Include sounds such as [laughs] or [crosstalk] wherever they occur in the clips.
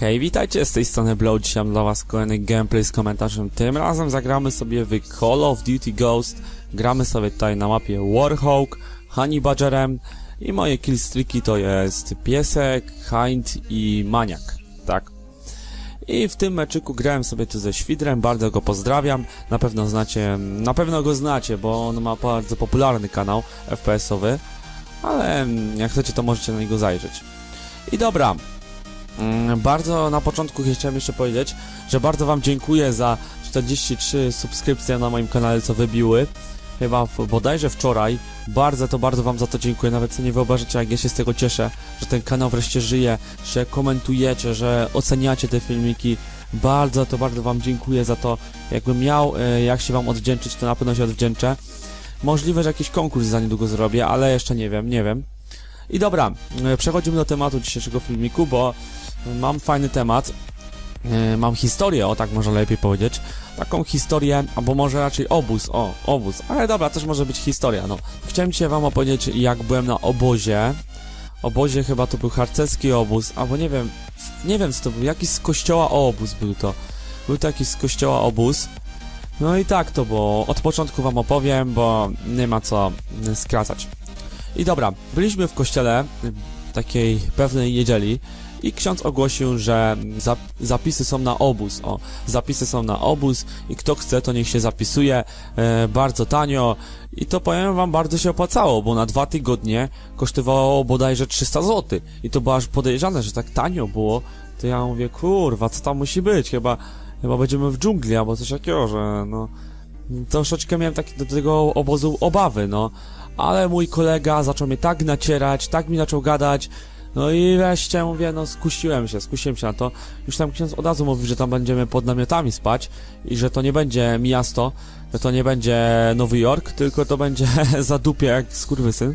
Hej, witajcie, z tej strony Blow, dzisiaj mam dla was kolejny gameplay z komentarzem. Tym razem zagramy sobie w Call of Duty Ghost. Gramy sobie tutaj na mapie Warhawk, Honey Badgerem i moje killstreaki to jest Piesek, Hind i Maniak, tak. I w tym meczyku grałem sobie tu ze Świdrem, bardzo go pozdrawiam. Na pewno znacie, na pewno go znacie, bo on ma bardzo popularny kanał FPS-owy, ale jak chcecie to możecie na niego zajrzeć. I dobra, Mm, Bardzo na początku chciałem jeszcze powiedzieć, że bardzo Wam dziękuję za 43 subskrypcje na moim kanale, co wybiły. Chyba w, bodajże wczoraj. Bardzo to bardzo Wam za to dziękuję. Nawet sobie nie wyobrażacie, jak ja się z tego cieszę, że ten kanał wreszcie żyje, że komentujecie, że oceniacie te filmiki. Bardzo to bardzo Wam dziękuję za to. Jakbym miał, e, jak się Wam odwdzięczyć, to na pewno się odwdzięczę. Możliwe, że jakiś konkurs za niedługo zrobię, ale jeszcze nie wiem, nie wiem. I dobra, e, przechodzimy do tematu dzisiejszego filmiku, bo mam fajny temat. E, Mam historię, o tak może lepiej powiedzieć. Taką historię, albo może raczej obóz, o, obóz. Ale dobra, też może być historia, no. Chciałem dzisiaj wam opowiedzieć, jak byłem na obozie. Obozie chyba to był harcerski obóz, albo nie wiem, nie wiem co to był, jakiś z kościoła obóz był to. Był to jakiś z kościoła obóz. No i tak to było. Od początku wam opowiem, bo nie ma co skracać. I dobra, byliśmy w kościele y, takiej pewnej niedzieli i ksiądz ogłosił, że zap zapisy są na obóz. O, zapisy są na obóz i kto chce, to niech się zapisuje e, bardzo tanio. I to powiem wam, bardzo się opłacało, bo na dwa tygodnie kosztowało bodajże 300 zł. I to było aż podejrzane, że tak tanio było. To ja mówię, kurwa, co tam musi być? Chyba, chyba będziemy w dżungli albo coś takiego, że no... Troszeczkę miałem taki do tego obozu obawy, no. Ale mój kolega zaczął mnie tak nacierać, tak mi zaczął gadać, no i wreszcie mówię, no skusiłem się, skusiłem się na to. Już tam ksiądz od razu mówił, że tam będziemy pod namiotami spać i że to nie będzie miasto, że to nie będzie Nowy Jork, tylko to będzie [laughs] zadupie jak skurwysyn.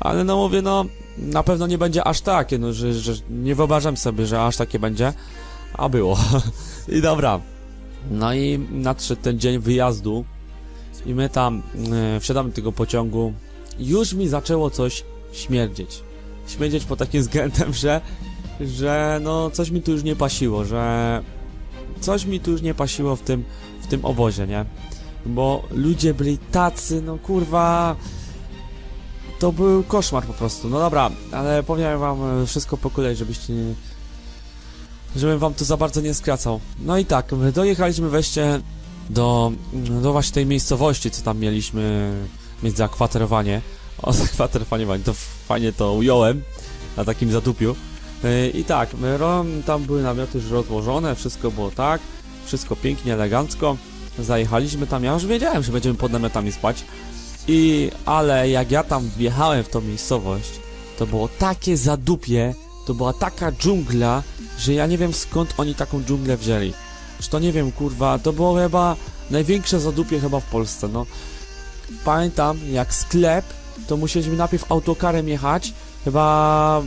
Ale no mówię, no na pewno nie będzie aż takie, no że, że nie wyobrażam sobie, że aż takie będzie, a było. [laughs] I dobra. No i nadszedł ten dzień wyjazdu i my tam e, wsiadamy do tego pociągu. Już mi zaczęło coś śmierdzieć śmierdzieć pod takim względem, że, że no coś mi tu już nie pasiło, że coś mi tu już nie pasiło w tym, w tym obozie, nie? Bo ludzie byli tacy, no kurwa, to był koszmar po prostu. No dobra, ale powiem wam wszystko po kolei, żebyście żebym wam to za bardzo nie skracał. No i tak, dojechaliśmy wreszcie do, do właśnie tej miejscowości, co tam mieliśmy mieć zakwaterowanie. O, [laughs] zakwaterowanie, to fajnie to ująłem na takim zadupiu. Yy, I tak, tam były namioty już rozłożone, wszystko było tak, wszystko pięknie, elegancko. Zajechaliśmy tam, ja już wiedziałem, że będziemy pod namiotami spać. I, ale jak ja tam wjechałem w tą miejscowość, to było takie zadupie, to była taka dżungla, że ja nie wiem skąd oni taką dżunglę wzięli. Że to nie wiem, kurwa, to było chyba największe zadupie chyba w Polsce, no. Pamiętam, jak sklep, to musieliśmy najpierw autokarem jechać, chyba,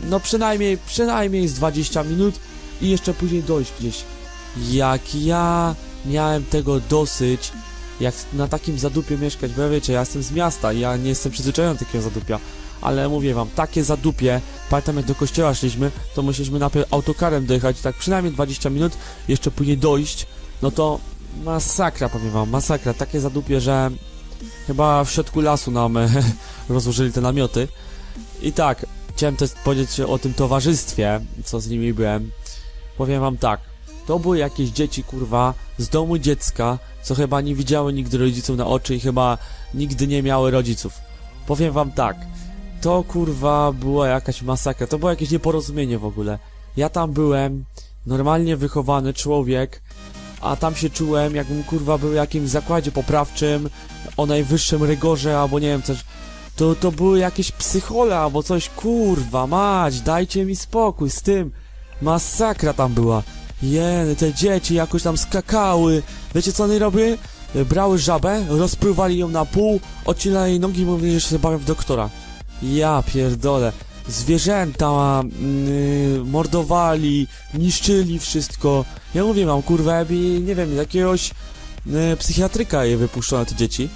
no przynajmniej, przynajmniej z 20 minut i jeszcze później dojść gdzieś. Jak ja miałem tego dosyć, jak na takim zadupie mieszkać, bo ja wiecie, ja jestem z miasta ja nie jestem przyzwyczajony do takiego zadupia, ale mówię wam, takie zadupie, pamiętam jak do kościoła szliśmy, to musieliśmy najpierw autokarem dojechać, tak przynajmniej 20 minut, jeszcze później dojść, no to masakra, powiem wam, masakra, takie zadupie, że chyba w środku lasu nam [laughs] rozłożyli te namioty. I tak, chciałem też powiedzieć o tym towarzystwie, co z nimi byłem. Powiem wam tak, to były jakieś dzieci, kurwa, z domu dziecka, co chyba nie widziały nigdy rodziców na oczy i chyba nigdy nie miały rodziców. Powiem wam tak, to kurwa była jakaś masakra, to było jakieś nieporozumienie w ogóle. Ja tam byłem, normalnie wychowany człowiek, a tam się czułem, jakbym kurwa był w jakimś zakładzie poprawczym, o najwyższym rygorze, albo nie wiem, coś. To, to były jakieś psychole, albo coś, kurwa, mać, dajcie mi spokój z tym. Masakra tam była. Jeny, te dzieci jakoś tam skakały. Wiecie co one robiły? Brały żabę, rozpływali ją na pół, odcinali nogi i mówili, że się bawią w doktora. Ja pierdolę. Zwierzęta yy, mordowali, niszczyli wszystko. Ja mówię, mam kurwa, jakby, nie wiem, jakiegoś yy, psychiatryka je wypuszczono te dzieci.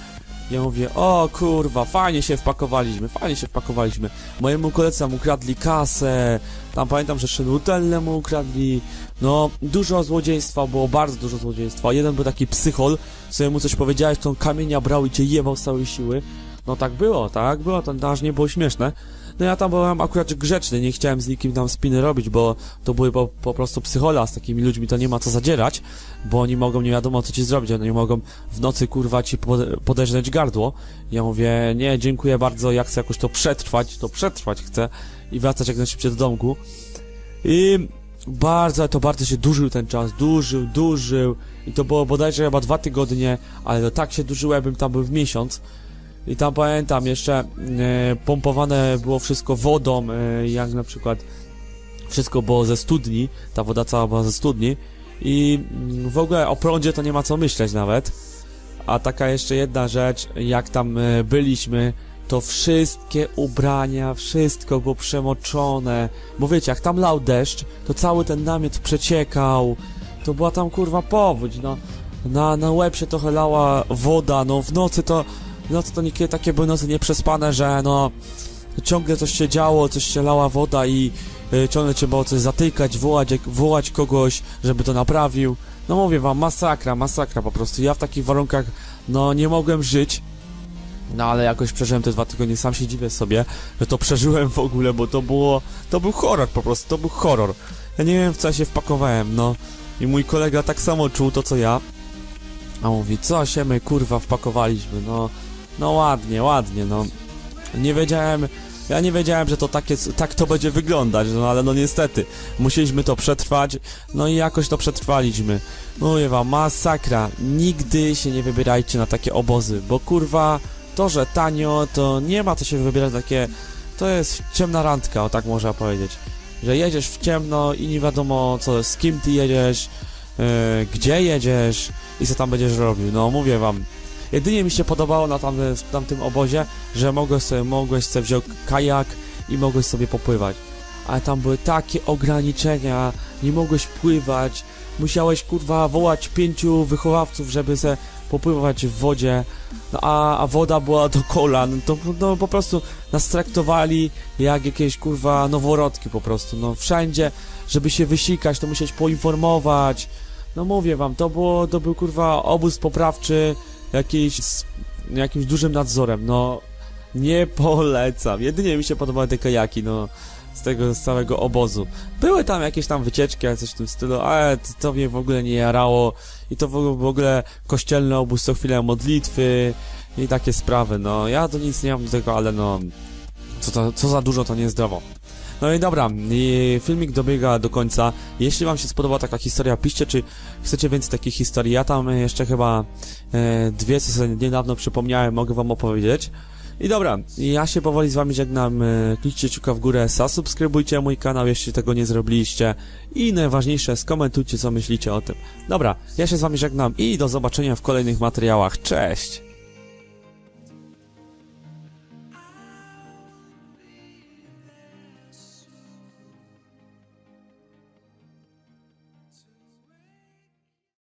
Ja mówię, o kurwa, fajnie się wpakowaliśmy, fajnie się wpakowaliśmy. Mojemu koledze tam ukradli kasę, tam pamiętam, że jeszcze nutellę mu ukradli. No, dużo złodziejstwa, było bardzo dużo złodziejstwa. Jeden był taki psychol, sobie mu coś powiedziałeś, to on kamienia brał i cię jebał z całej siły. No tak było, tak było, to aż nie było śmieszne. No ja tam byłem akurat grzeczny, nie chciałem z nikim tam spiny robić, bo to były po, po prostu psychola, z takimi ludźmi to nie ma co zadzierać, bo oni mogą nie wiadomo co ci zrobić, oni mogą w nocy kurwa ci pode- podeżnąć gardło. Ja mówię, nie, dziękuję bardzo, ja chcę jakoś to przetrwać, to przetrwać chcę i wracać jak najszybciej do domku. I bardzo, to bardzo się dłużył ten czas, dłużył, dłużył i to było bodajże chyba dwa tygodnie, ale tak się dłużyło, jakbym tam był w miesiąc. I tam pamiętam jeszcze e, pompowane było wszystko wodą, e, jak na przykład wszystko było ze studni, ta woda cała była ze studni i mm, w ogóle o prądzie to nie ma co myśleć nawet. A taka jeszcze jedna rzecz, jak tam e, byliśmy, to wszystkie ubrania, wszystko było przemoczone. Bo wiecie, jak tam lał deszcz, to cały ten namiot przeciekał. To była tam kurwa powódź, no. Na, na łeb się trochę lała woda, no w nocy to nocy to niekiedy takie były nocy nieprzespane, że no ciągle coś się działo, coś się lała woda i y, ciągle trzeba było coś zatykać, wołać, wołać kogoś, żeby to naprawił. No mówię wam, masakra, masakra po prostu. Ja w takich warunkach, no nie mogłem żyć. No ale jakoś przeżyłem te dwa tygodnie, sam się dziwię sobie, że to przeżyłem w ogóle, bo to było, to był horror po prostu, to był horror. Ja nie wiem w co ja się wpakowałem, no. I mój kolega tak samo czuł to co ja. A mówi, co się my kurwa wpakowaliśmy, no. No ładnie, ładnie, no. Nie wiedziałem, ja nie wiedziałem, że to takie, tak to będzie wyglądać, no ale no niestety, musieliśmy to przetrwać, no i jakoś to przetrwaliśmy. Mówię wam, masakra, nigdy się nie wybierajcie na takie obozy, bo kurwa, to, że tanio, to nie ma co się wybierać takie, to jest ciemna randka, o tak można powiedzieć. Że jedziesz w ciemno i nie wiadomo co, z kim ty jedziesz, yy, gdzie jedziesz i co tam będziesz robił, no mówię wam, Jedynie mi się podobało na tamtym, tamtym obozie, że mogłeś sobie, mogłeś sobie wziąć kajak i mogłeś sobie popływać. Ale tam były takie ograniczenia, nie mogłeś pływać, musiałeś kurwa wołać pięciu wychowawców, żeby se popływać w wodzie, no, a, a woda była do kolan, to no, po prostu nas traktowali jak jakieś kurwa noworodki po prostu, no wszędzie, żeby się wysikać, to musiałeś poinformować, no mówię wam, to było, to był kurwa obóz poprawczy, jakiś z jakimś dużym nadzorem, no nie polecam. Jedynie mi się podobały te kajaki, no z tego z całego obozu. Były tam jakieś tam wycieczki, coś w tym stylu, ale to, to mnie w ogóle nie jarało i to w ogóle, w ogóle kościelny obóz co chwilę modlitwy i takie sprawy, no ja to nic nie mam do tego, ale no co, to, co za dużo to niezdrowo. No i dobra, i filmik dobiega do końca. Jeśli wam się spodoba taka historia, piszcie, czy chcecie więcej takich historii. Ja tam jeszcze chyba e, dwie, co sobie niedawno przypomniałem, mogę wam opowiedzieć. I dobra, ja się powoli z wami żegnam. E, klikcie kciuka w górę, zasubskrybujcie mój kanał, jeśli tego nie zrobiliście. I najważniejsze, skomentujcie, co myślicie o tym. Dobra, ja się z wami żegnam i do zobaczenia w kolejnych materiałach. Cześć!